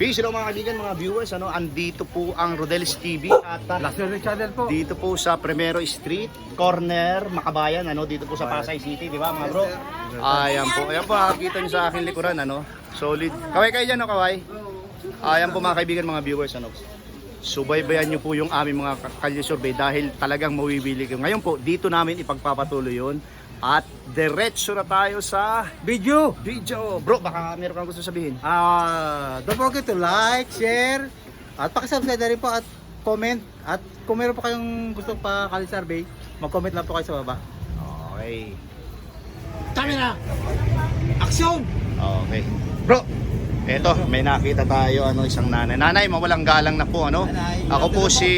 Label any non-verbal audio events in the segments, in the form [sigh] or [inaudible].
Peace hello mga kaibigan, mga viewers. Ano, andito po ang Rodel's TV at ah, Last Channel po. dito po sa Primero Street, corner, Makabayan, ano, dito po sa Pasay City, di ba mga bro? Ayan po, ayan po, nakakita nyo sa akin likuran, ano, solid. Kaway kayo dyan, no, kaway? Ayan po mga kaibigan, mga viewers, ano, subaybayan nyo po yung aming mga kalye survey dahil talagang mawibili kayo. Ngayon po, dito namin ipagpapatuloy yun. At diretso na tayo sa Video. video. Bro, baka meron kang gusto sabihin. Ah, don't forget to like, share, at pakisubscribe na rin po at comment. At kung meron pa kayong gusto pa kali survey, mag-comment lang po kayo sa baba. Okay. Camera! Action! Okay. Bro, eto, may nakita tayo ano isang nanay. Nanay, mawalang galang na po ano. Nanay, Ako po si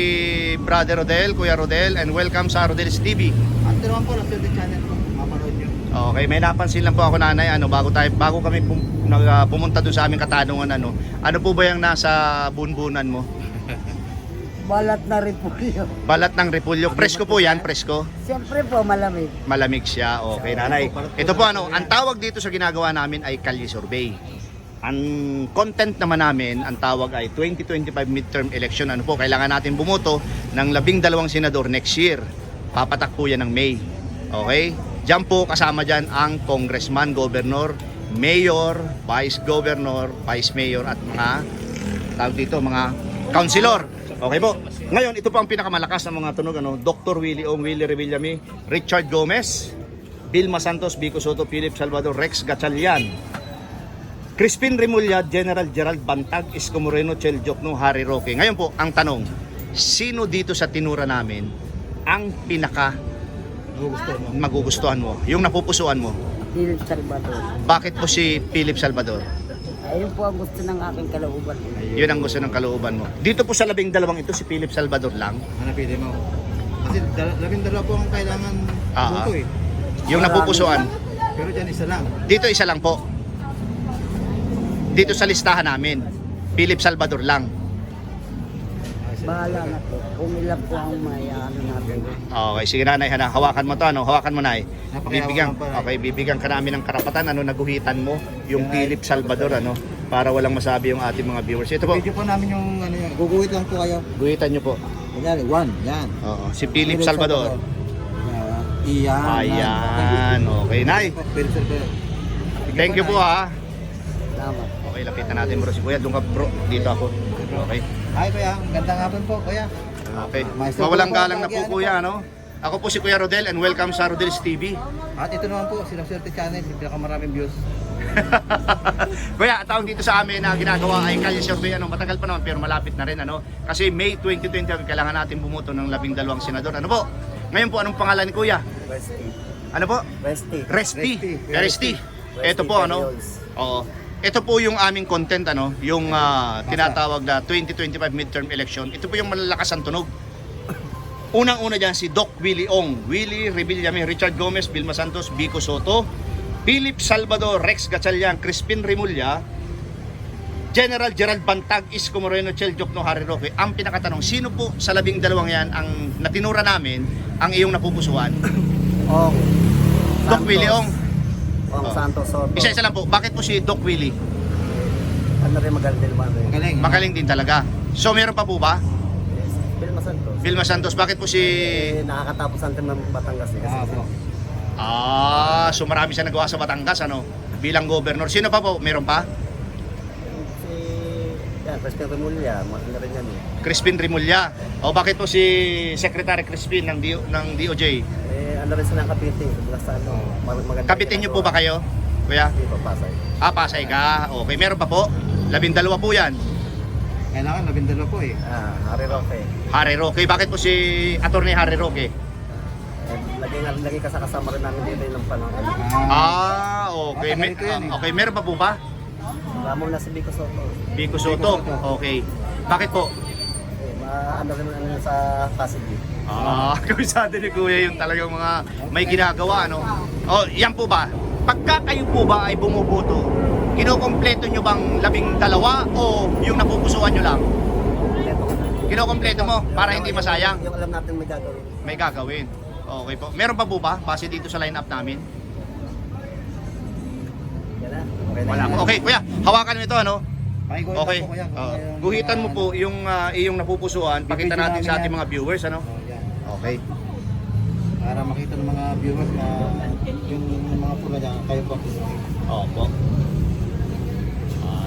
Brother Rodel, Kuya Rodel and welcome sa Rodel's TV. At naman po, Last Channel. Okay, may napansin lang po ako nanay ano bago tayo bago kami pum, nag, ah, pumunta doon sa aming katanungan ano. Ano po ba yung nasa bunbunan mo? [laughs] Balat na yun. Balat ng repulyo. Presko po 'yan, presko. Siyempre po, malamig. Malamig siya. Okay, nanay. Ito po ano, ang tawag dito sa ginagawa namin ay Kalye Survey. Ang content naman namin, ang tawag ay 2025 midterm election. Ano po, kailangan natin bumoto ng labing dalawang senador next year. Papatak po yan ng May. Okay? Diyan po kasama dyan ang congressman, governor, mayor, vice governor, vice mayor at mga tawag dito, mga councilor. Okay po. Ngayon, ito po ang pinakamalakas ng mga tunog. Ano? Dr. Willie Ong, Willie Revillame, Richard Gomez, Vilma Santos, Vico Soto, Philip Salvador, Rex Gatchalian, Crispin Remulla, General Gerald Bantag, Isko Moreno, Chel Jokno, Harry Roque. Ngayon po, ang tanong, sino dito sa tinura namin ang pinaka Gusto mo. magugustuhan mo? Yung napupusuan mo? Philip Salvador. Bakit po si Philip Salvador? Ayun po ang gusto ng aking kalooban. Yun ang gusto ng kalooban mo. Dito po sa labing dalawang ito, si Philip Salvador lang. Ano pili mo? Kasi dal- labing dalawa po ang kailangan Ah, buto ah. eh. Yung napupusuan. Pero dyan isa lang. Dito isa lang po. Dito sa listahan namin, Philip Salvador lang. Bahala na po. Kung ilan po ang may ano natin. Okay, sige nanay, hana, hawakan mo to, ano, hawakan mo nay. Bibigyan, okay, bibigyan ka namin ng karapatan, ano, naguhitan mo yung Philip Salvador, ano, para walang masabi yung ating mga viewers. Ito po, Video po namin yung ano yan. Guguhit lang po kayo. guhitan nyo po. Yan, one. Yan. Oo, si Philip Salvador. Yan. Iyan. Ayan, okay, nay. Philip Salvador. Thank you po ha. Tama. Okay, lapitan natin bro si Kuya. Doon ka bro, dito ako. Okay. Hi kuya, gandang hapon po kuya. Okay. Maestro Mawalang po, galang na lagi, po ano Kuya, ano? Ako po si Kuya Rodel and welcome sa Rodel's TV. At ito naman po, Silang Swerte Channel, yung pinakamaraming views. [laughs] Kuya, tawag dito sa amin na ginagawa ay Kalye Survey. Ano, matagal pa naman pero malapit na rin. Ano? Kasi May 2020 kailangan natin bumuto ng labing dalawang senador. Ano po? Ngayon po, anong pangalan ni Kuya? Resty. Ano po? Resty. Resti. Resti. Resti. Ito po, ano? Oo. Ito po yung aming content, ano? Yung ah, tinatawag na 2025 midterm election. Ito po yung malalakas ang tunog. Unang-una dyan si Doc Willie Ong, Willie Revillame, Richard Gomez, Vilma Santos, Vico Soto, Philip Salvador, Rex Gatchalian, Crispin Remulla, General Gerald Bantag, Isko Moreno, Chel Jokno, Harry Roque. Ang pinakatanong, sino po sa labing dalawang yan ang natinura namin ang iyong napupusuan? Ong. Doc Willie Ong. Ong Oh. Santos Soto. Isa-isa lang po, bakit po si Doc Willie? Ano rin magaling din naman rin. Magaling. Magaling din talaga. So meron pa po ba? Yes. Vilma Santos. Vilma Santos, bakit po si... Eh, nakakatapos ang team ng Batangas eh. Kasi Ah, po. Ah, so marami siya nagawa sa Batangas, ano? Bilang governor. Sino pa po? Meron pa? si... Yan, President Remulla. Ano rin yan eh. Crispin Remulla. O bakit po si Secretary Crispin ng, DO, ng DOJ? Eh, ano rin silang kapite. Mula sa ano. mag- maganda Kapitin niyo po ba kayo? Kuya? Hindi pa pasay. Ah, Pasay ka. Okay, meron pa po? Labindalawa po yan. Kailangan labing dalawa po eh. Ah, Harry Roque. Harry Roque. Bakit po si Attorney Harry Roque? Eh, lagi, nga- lagi kasakasama rin namin dito yung panahon. Ah, okay. Yan eh. ah, okay, meron pa po ba? Lamo na si Vico Soto. Vico Soto. Okay. Bakit po? Ma ano rin ano sa Pasig. Ah, [laughs] kabisado ni Kuya yung talagang mga may ginagawa, no? Oh, yan po ba? Pagka kayo po ba ay bumuboto, kinokompleto nyo bang labing dalawa o yung napupusuan nyo lang? Kinokompleto mo para hindi masayang? Yung alam natin may gagawin. May gagawin. Okay po. Meron pa po ba base dito sa lineup namin? Wala. Okay, Kuya, hawakan mo ito, ano? Pakiguhitan Okay. po kuya. kung Oh, guhitan mo mga- po yung ah, iyong napupusuan. Pakita Bibidyo natin sa ating yan. mga viewers ano. Oh, yan. Okay. Para makita ng mga viewers na yung mga pula niya, kayo po. Opo.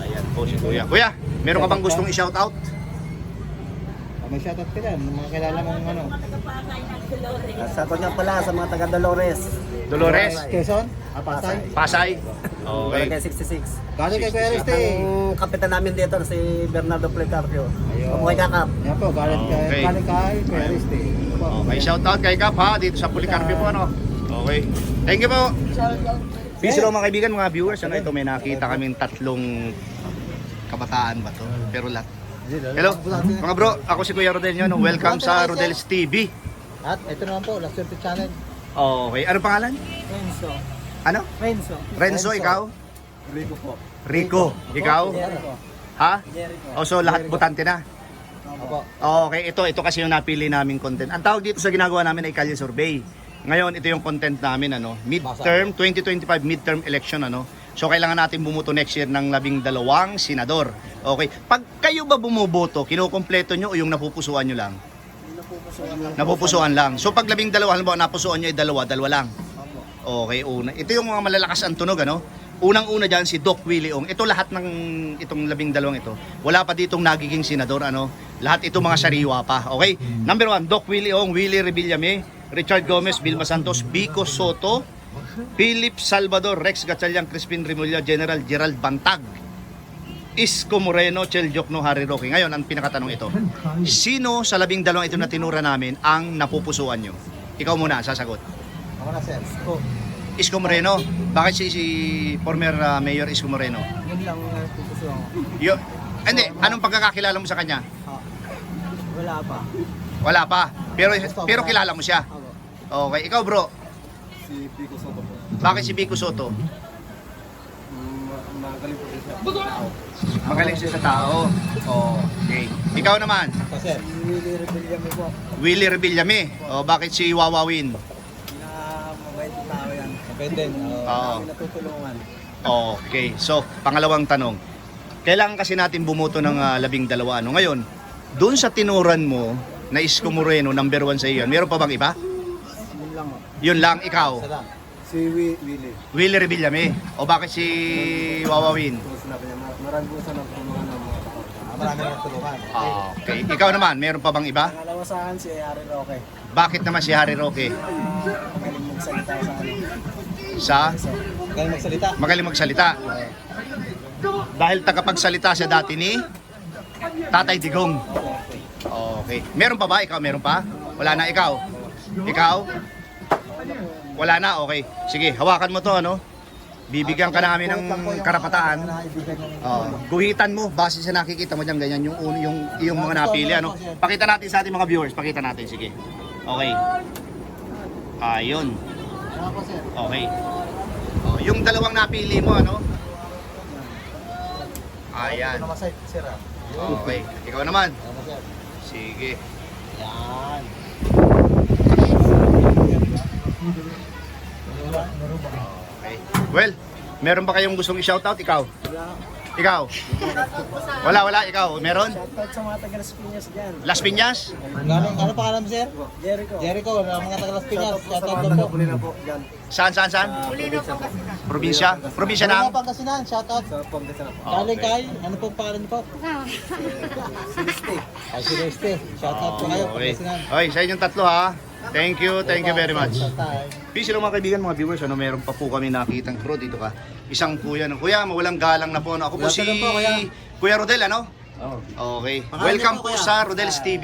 Ayan po si Kuya. Kuya, meron ka bang gustong i-shout out? Oh, may shoutout ka dyan, mga kilala mong ano. Sa nga pala sa mga taga Dolores. Dolores, Quezon? Ah, Pasay? Pasay. Okay. Barangay 66. Galing kay Kuya Riste. ang kapitan namin dito si Bernardo Plecarpio. Ayun. Kamuhay kakap. Yan po, galing kay, Okay. galing kay Kuya Riste. Po. Okay, shout out kay Kap ha dito sa Policarpio po ano. Okay. Thank you po. Peace hello mga kaibigan, mga viewers. Ano ito may nakita kaming tatlong kabataan ba to? Pero lahat. Hello, mga bro. Ako si Kuya Rodel yun. Welcome sa Rodel's TV. At ito naman po, Last Channel. Okay, ano pangalan? Renzo. Ano? Renzo. Renzo, ikaw? Rico po. Rico, ikaw? Jericho. Ha? Jericho. O so lahat butante na? Opo. Okay, ito ito kasi yung napili naming content. Ang tawag dito sa ginagawa namin ay Kalye Survey. Ngayon, ito yung content namin ano, midterm 2025 midterm election ano. So kailangan natin bumuto next year ng labing dalawang senador. Okay. Pag kayo ba bumuboto, kinukumpleto nyo o yung napupusuan nyo lang? Napupusuan lang. So pag labing dalawa, halimbawa napusuan nyo ay dalawa, dalawa lang. Okay, una. Ito yung mga malalakas ang tunog, ano? Unang-una dyan si Doc Willie Ong. Ito lahat ng itong labing dalawang ito. Wala pa ditong nagiging senador, ano? Lahat ito mga sariwa pa, okay? Number one, Doc Willie Ong, Willie Revillame, Richard Gomez, Vilma Santos, Bico Soto, Philip Salvador, Rex Gatchalian, Crispin Remulla, General Gerald Bantag, Isko Moreno, Chel Jokno, Harry Roque. Ngayon, ang pinakatanong ito. Sino sa labing dalawang ito na tinura namin ang napupusuan nyo? Ikaw muna, sasagot. Ako na sir. Oh, Isko Moreno. Bakit si, si former uh, Mayor Isko Moreno? yun lang ang pupuso ko. Yo, hindi, anong pagkakakilala mo sa kanya? Wala pa. Wala pa. Pero pero kilala mo siya. Ako. Okay, ikaw bro. Si Rico Soto po. Bakit si Bico Soto? Magaling po siya. Magaling siya sa tao. Okay. Ikaw naman, sir. Willie Rebellion po. Willie Revillame. O bakit si Wawawin? Tao din. Oo. natutulungan. Okay. So, pangalawang tanong. Kailangan kasi natin bumuto ng ah, labing dalawa. Ano? Ngayon, doon sa tinuran mo na Isko Moreno, number one sa iyo, meron pa bang iba? Yun lang o. Yun lang, ikaw. Lang. Si Willie. Willie Revillame. O bakit si Wawawin? Kung sinabi niya, marami po sana ng mga Ah, marami nang tulungan. Okay. Ikaw naman, meron pa bang iba? Pangalawa sa akin si Ari Roque. Bakit naman si Harry Roque? Magaling magsalita sa ano. Sa Galing magsalita. magaling magsalita. Dahil tagapagsalita siya dati ni Tatay Digong. Okay. Meron pa ba? Ikaw meron pa? Wala na ikaw? Ikaw? Wala na? Okay. Sige, hawakan mo to ano. Bibigyan ka namin ng karapatan. Oh, guhitan mo base sa nakikita mo diyan ganyan yung un- yung yung mga napili ano. Pakita natin sa ating mga viewers, pakita natin sige. Okay. Ayun. Sir. Okay. Oh, yung dalawang napili mo ano? Ayan. Ah. Okay. Ikaw naman. Sige. Yan. Okay. Well, meron ba kayong gustong i-shoutout ikaw? Ikaw? Wala, wala. Ikaw, meron? Shoutout sa mga taga Las Piñas dyan. Las Piñas? Galing, ano pangalan mo sir? Jericho. Jericho, mga taga Las Piñas. Shoutout po sa mga. Pulina po dyan. Saan, saan, saan? Probinsya? Probinsya Ano ng? po Pangasinan? Shoutout. Sa Pangasinan po. Galing Okay. kay, ano po pangalan niyo po? Ay, si Reste. Shoutout po kayo. Pangasinan. Okay, sa inyong tatlo ha. Thank you, thank you very much. Peace hello mga kaibigan, mga viewers. Ano, meron pa po kami nakitang bro dito ka. Isang kuya. No? Kuya, mawalang galang na po. Ano? Ako po si po, kuya. Kuya Rodel, ano? Oh. Okay. Pangalan Welcome niyo po po, kuya. sa Rodel's TV.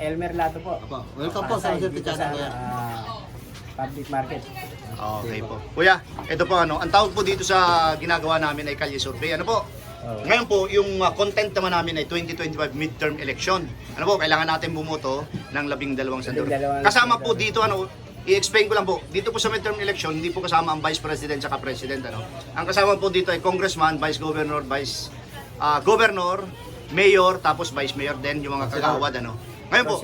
Elmer Lato po. Apo, welcome po sa Sir Tichana, kuya. public market. Okay po. Kuya, ito po ano, ang tawag po dito sa ginagawa namin ay Kalye Survey. Ano po? Ngayon po, yung uh, content naman namin ay 2025 midterm election. Ano po, kailangan natin bumuto ng labing dalawang senador. Kasama po dito, ano, i-explain ko lang po, dito po sa midterm election, hindi po kasama ang vice president at president. Ano. Ang kasama po dito ay congressman, vice governor, vice ah, governor, mayor, tapos vice mayor din, yung mga kagawad. Ano. Ngayon po,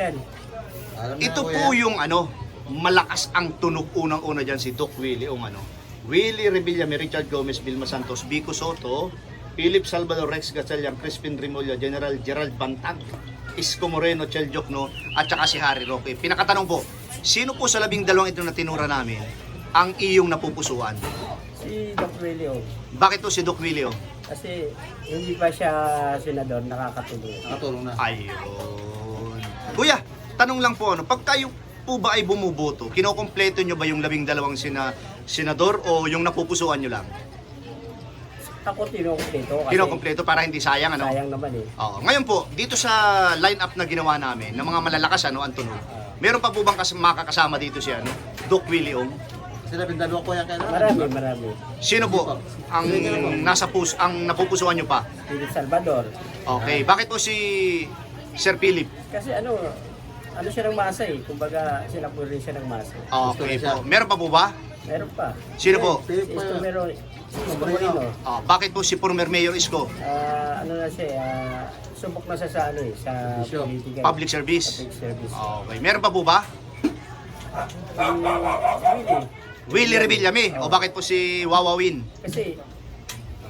ito po yung ano, malakas ang tunog unang-una dyan si Doc Willie Ong ano. Willie Revillame, Richard Gomez, Vilma Santos, Bico Soto, Philip Salvador Rex Gatchalian, Crispin Rimulya, General Gerald Bantag, Isko Moreno, Chel Jokno, at saka si Harry Roque. Pinakatanong po, sino po sa labing dalawang ito na tinura namin ang iyong napupusuan? Si Doc Relio. Bakit po si Doc Willio? Kasi hindi pa siya senador, nakakatulong. Nakatulong na. Ayun. Kuya, tanong lang po ano, pag kayo po ba ay bumuboto, kinokompleto nyo ba yung labing dalawang sina, senador o yung napupusuan nyo lang? Ako tinukumpleto kasi Kinokompleto para hindi sayang ano? sayang naman eh. Oo. Ngayon po, dito sa line-up na ginawa namin, ng mga malalakas ano, ang tunog, meron pa po bang kas- makakasama dito si ano, Doc Willie Ong? Sila dalawa ko yan kailangan. Marami, marami. Sino po ang nasa pus ang napupusuan nyo pa? Philip Salvador. Okay, bakit po si Sir Philip? Kasi ano, ano siya ng masa eh. Kumbaga, sila po rin siya ng masa. Okay po. Meron pa po ba? Meron pa. Sino po? Si Isto Moreno. Ah, bakit po si former Mayor Isko? Ah, ano na siya, ah, subok na siya sa ano eh, sa politika. Public service. Public service. Okay, meron pa po ba? Si Willie. Willie Revillame. O bakit po si Wawawin? Kasi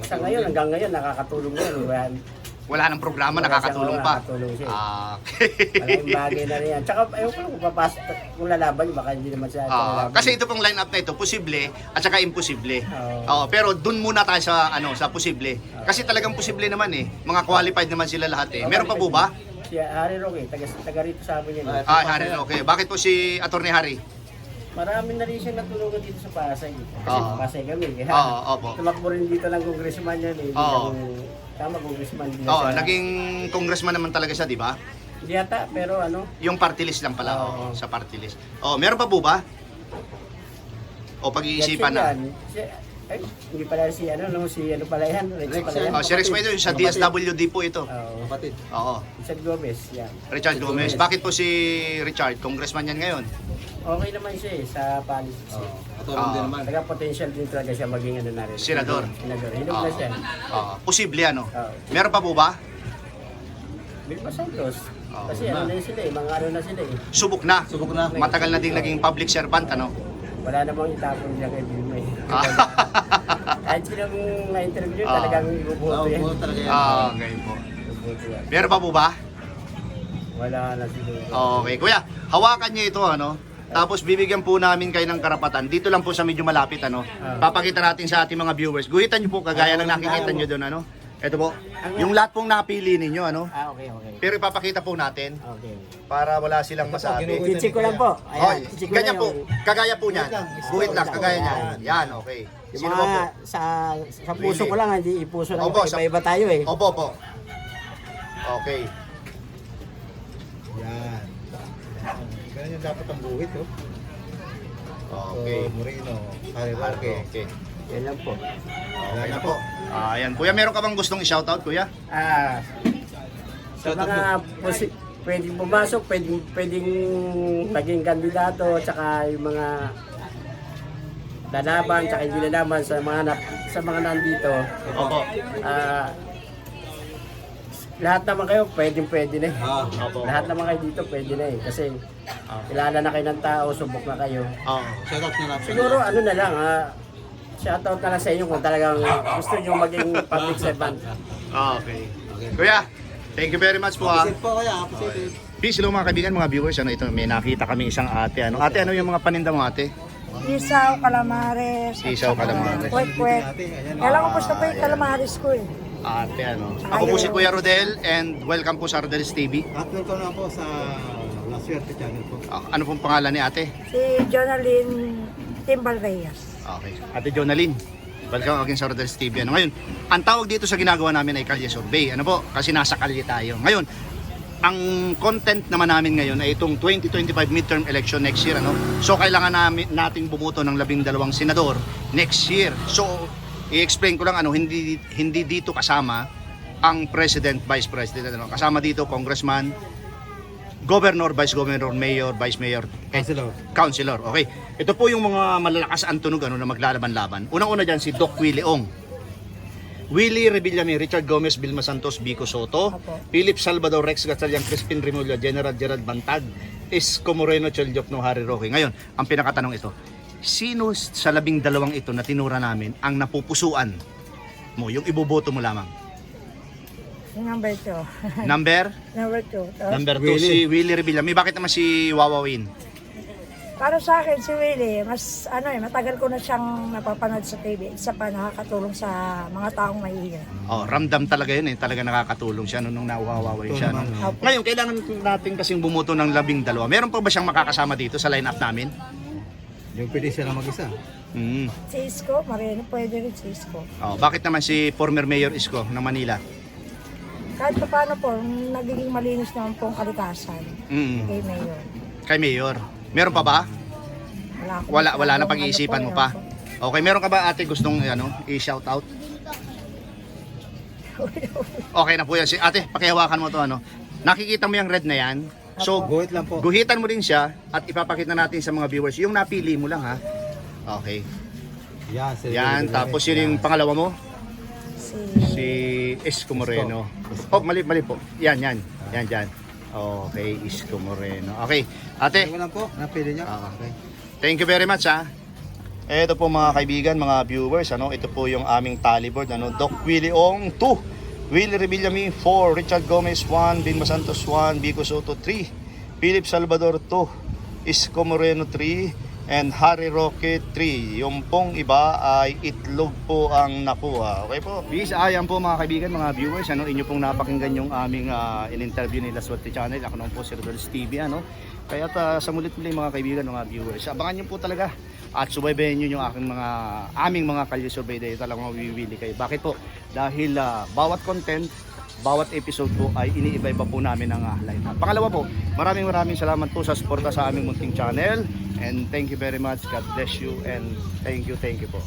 sa ngayon, hanggang ngayon, nakakatulong yan. Wala nang programa, Wala nakakatulong siya, pa. nakakatulong siya. Ah, malaking bagay na rin yan. Tsaka, ayaw ko lang kung papasok, kung lalaban, baka hindi naman siya Ah, lalaban. kasi ito pong line-up na ito, posible at saka imposible. Oo. Oo, pero dun muna tayo sa ano, sa posible. Kasi talagang posible naman eh. Mga qualified naman sila lahat eh. Meron pa po ba? Si Harry Roque, taga, taga rito sa amin yan. eh. Ah, Harry, okay. Bakit po si Attorney Harry? Marami na rin siyang natulungan dito sa Pasay. Kasi Oo. Pasay kami. Kaya Oo, opo. tumakbo rin dito ng congressman yan eh. Oo. Tama, congressman din Oo, siya. naging congressman naman talaga siya, di ba? Hindi yata, pero ano, Yung party list lang pala, Oo. oo, sa party list. Oh, meron pa po ba? O pag-iisipan na. yan, si, ay, hindi pala si ano, no, si ano pala yan, Rex pala yan. Oh, si Rex ito, sa DSWD po ito. Oo. Kapatid. Oo. Richard Gomez, yan. Richard Gomez. Bakit po si Richard? Congressman yan ngayon. Okay naman siya eh, sa politics. eh. Katulong din Ah. naman. Taga potential din talaga siya maging ano na rin. Senador. Senador. Hinog Oo. na siya. Oo. posible ano. Oo. Meron pa po ba? Vilma Santos. Oo. Kasi ano na yun sila eh, mga ano na sila eh. Subok na. Subok na. Matagal na ding naging public servant ano. Wala namang itapon niya kay Vilma eh. Ah. [laughs] Kahit sinong na-interview, Ah. talagang ibubuto Oo, yan. buo talaga yan. Ah, okay po. Ibubuto yan. Meron pa po ba? Wala na siguro. Okay, kuya, hawakan niyo ito ano. Tapos bibigyan po namin kayo ng karapatan. Dito lang po sa medyo malapit ano. Ah. Papakita natin sa ating mga viewers. Guhitan niyo po kagaya ng nakikita niyo doon ano. Ito po. Yung lahat pong napili ninyo ano. Ah, okay, okay. Pero ipapakita po natin Okay. para wala silang masabi. Chichik ko lang po. Ayan, chichik ko ganyan lang po. yung- Kagaya po niyan. Guhit lang, kagaya niyan. Yan, okay. Yung Sino po? mga sa, sa puso Really? ko lang, hindi ipuso lang. Opo, Opo, sa- Iba-iba tayo eh. Opo, opo. Okay. Yan. Ganyan yung dapat ang buhit, oh. Okay. So, Moreno, Harry Okay. Roque. okay. Yan lang po. Okay na po. Ah, yan. Kuya, meron ka bang gustong i-shoutout, kuya? Ah, sa mga posi- pwedeng pumasok, pwedeng, pwedeng maging kandidato, tsaka yung mga lalaban, tsaka hindi lalaban sa mga na, sa mga nandito. Opo. Ah, lahat naman kayo pwedeng pwede na eh. Ah, Opo. Lahat naman kayo dito pwede na eh. Kasi kilala na kayo ng tao, subok na kayo. Oo. shoutout na lang. Siguro ano na lang, ah, shoutout na lang sa inyo kung talagang gusto nyo maging public servant. Ah, okay. Kuya, thank you very much po ah. Appreciate po kaya, appreciate it. Peace, hello mga kaibigan, mga viewers. Ano ito, may nakita kami isang ate. Ano, ate, ano yung mga paninda mo ate? Isaw, calamares. Isaw, calamares. Kwek-kwek. Ate, ayan. Kailan ko gusto pa yung calamares ko eh. Ate, ano. Ako po si Kuya Rodel and welcome po sa Rodel's TV. At welcome na po sa La Suerte channel po. Ah, ano pong pangalan ni ate? Si Jonalyn Timbal Reyes. Okay. Ate Jonalyn. Welcome again sa Rodel's TV. Ano, ngayon, ang tawag dito sa ginagawa namin ay Kalye Survey. Ano po? Kasi nasa kalye tayo. Ngayon, ang content naman namin ngayon ay itong 2025 midterm election next year. Ano? So, kailangan namin, nating bumuto ng labing dalawang senador next year. So, i-explain ko lang, ano, hindi, hindi dito kasama ang President, Vice President. Ano? Kasama dito, Congressman, Governor, Vice Governor, Mayor, Vice Mayor, eh, Councilor. Councilor. Okay. Ito po yung mga malalakas ang tunog ano, na maglalaban-laban. Unang-una dyan si Doc Willie Ong. Willie Revillame, Richard Gomez, Vilma Santos, Bico Soto. Philip Salvador, Rex Gatchalian, Crispin Rimulya, General Gerald Bantag, Isko Moreno, Cheljok, no, Harry Roque. Ngayon, ang pinakatanong ito, sino sa labing dalawang ito na tinura namin ang napupusuan mo, yung iboboto mo lamang. Number two. [laughs] Number? number two. Tapos, Number 2, si Willie Revilla. May bakit naman si Wawawin? para sa akin, si Willie, mas ano eh, matagal ko na siyang napapanood sa TV. Isa pa nakakatulong sa mga taong mahihirap. Oh, ramdam talaga yun eh. Talaga nakakatulong siya no, nung nawawawin siya. No? Ngayon, kailangan natin kasing bumuto ng labing dalawa. Meron pa ba siyang makakasama dito sa lineup namin? Yung pwede siya lang mag-isa. Mm. Si Isko, Marino, pwede rin si Isko. Oh, bakit naman si former Mayor Isko ng Manila? Kahit pa paano po, nagiging malinis naman po ang kalikasan Mm. kay Mayor. Kay Mayor. Meron pa ba? Wala, akong Wala wala na masyadong pag-iisipan ano mo po, pa. ewan Okay, meron ka ba ate gustong ano, i-shout out? Okay na po yan. Si ate, pakihawakan mo to ano. Nakikita mo yung red na yan? So, Guhit lang po. guhitan mo din siya at ipapakita natin sa mga viewers. Yung napili mo lang ha. Okay. Yan, Yan, tapos yun yung pangalawa mo, Isko Moreno. Oh, mali, mali po. Yan, yan. Yan, yan. Okay, Isko Moreno. Okay, ate. Ate. lang po, napili niya. Ah. Okay. Thank you very much ha. Ito po mga kaibigan, mga viewers, ano, ito po yung aming tally board, ano, Doc Willie Ong 2, Willie Revillame 4, Richard Gomez 1, Binma Santos 1, Vico Soto 3, Philip Salvador 2, Isko Moreno 3, and Harry Roque 3. Yung pong iba ay itlog po ang nakuha. Okay po? Bis, ayan po mga kaibigan, mga viewers, ano, inyo pong napakinggan yung aming ah, in-interview nila sa Swerte Channel. Ako naman po si Rodolfo TV, ano. Kaya ta, sa mulit muli mga kaibigan, mga viewers, abangan nyo po talaga at subaybayan nyo yung aking mga aming mga kalye survey dahil talagang mawiwili kayo. Bakit po? Dahil ah, bawat content, bawat episode po ay iniiba-iba po namin ang uh, lineup. Pangalawa po, maraming maraming salamat po sa suporta sa aming munting channel and thank you very much. God bless you and thank you, thank you po.